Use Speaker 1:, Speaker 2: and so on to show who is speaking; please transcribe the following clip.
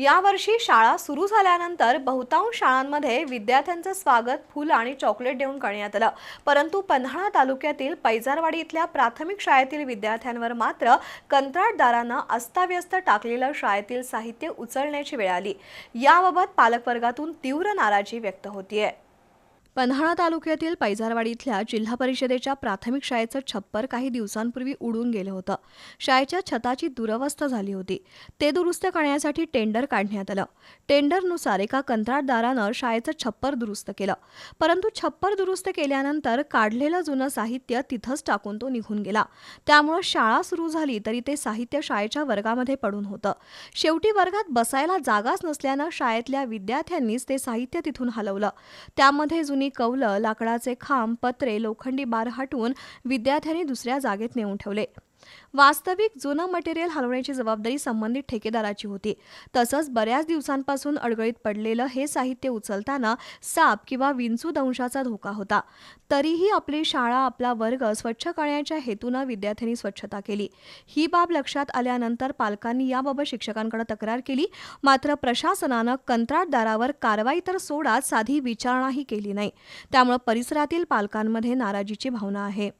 Speaker 1: यावर्षी शाळा सुरू झाल्यानंतर बहुतांश शाळांमध्ये विद्यार्थ्यांचं स्वागत फुलं आणि चॉकलेट देऊन करण्यात आलं. परंतु पन्हाळा तालुक्यातील पैजारवाडी इथल्या प्राथमिक शाळेतील विद्यार्थ्यांवर मात्र कंत्राटदारानं अस्ताव्यस्त टाकलेलं शाळेतील साहित्य उचलण्याची वेळ आली. याबाबत पालकवर्गातून तीव्र नाराजी व्यक्त होतीये. पन्हाळा तालुक्यातील पैजारवाडी इथल्या जिल्हा परिषदेच्या प्राथमिक शाळेचं छप्पर काही दिवसांपूर्वी उडून गेलं होतं. शाळेच्या छताची दुरवस्था झाली होती. ते दुरुस्त करण्यासाठी टेंडर काढण्यात आलं. टेंडरनुसार एका कंत्राटदारानं शाळेचं छप्पर दुरुस्त केलं. परंतु छप्पर दुरुस्त केल्यानंतर काढलेलं जुनं साहित्य तिथंच टाकून तो निघून गेला. त्यामुळं शाळा सुरू झाली तरी ते साहित्य शाळेच्या वर्गामध्ये पडून होतं. शेवटी वर्गात बसायला जागाच नसल्यानं शाळेतल्या विद्यार्थ्यांनीच ते साहित्य तिथून हलवलं. त्यामध्ये जुनी कौलं लाकडाचे खांब पत्रे लोखंडी बार हटवून विद्यार्थ्यांनी दुसऱ्या जागेत नेऊन ठेवले. वास्तविक जुनं मटेरियल हलवण्याची जबाबदारी संबंधित ठेकेदाराची होती. तसंच बऱ्याच दिवसांपासून अडगळीत पडलेलं हे साहित्य उचलताना साप किंवा विंचू दंशाचा धोका होता. तरीही आपली शाळा आपला वर्ग स्वच्छ करण्याच्या हेतूनं विद्यार्थ्यांनी स्वच्छता केली. ही बाब लक्षात आल्यानंतर पालकांनी याबाबत शिक्षकांकडे तक्रार केली. मात्र प्रशासनानं कंत्राटदारावर कारवाई तर सोडाच साधी विचारणाही केली नाही. त्यामुळे परिसरातील पालकांमध्ये नाराजीची भावना आहे.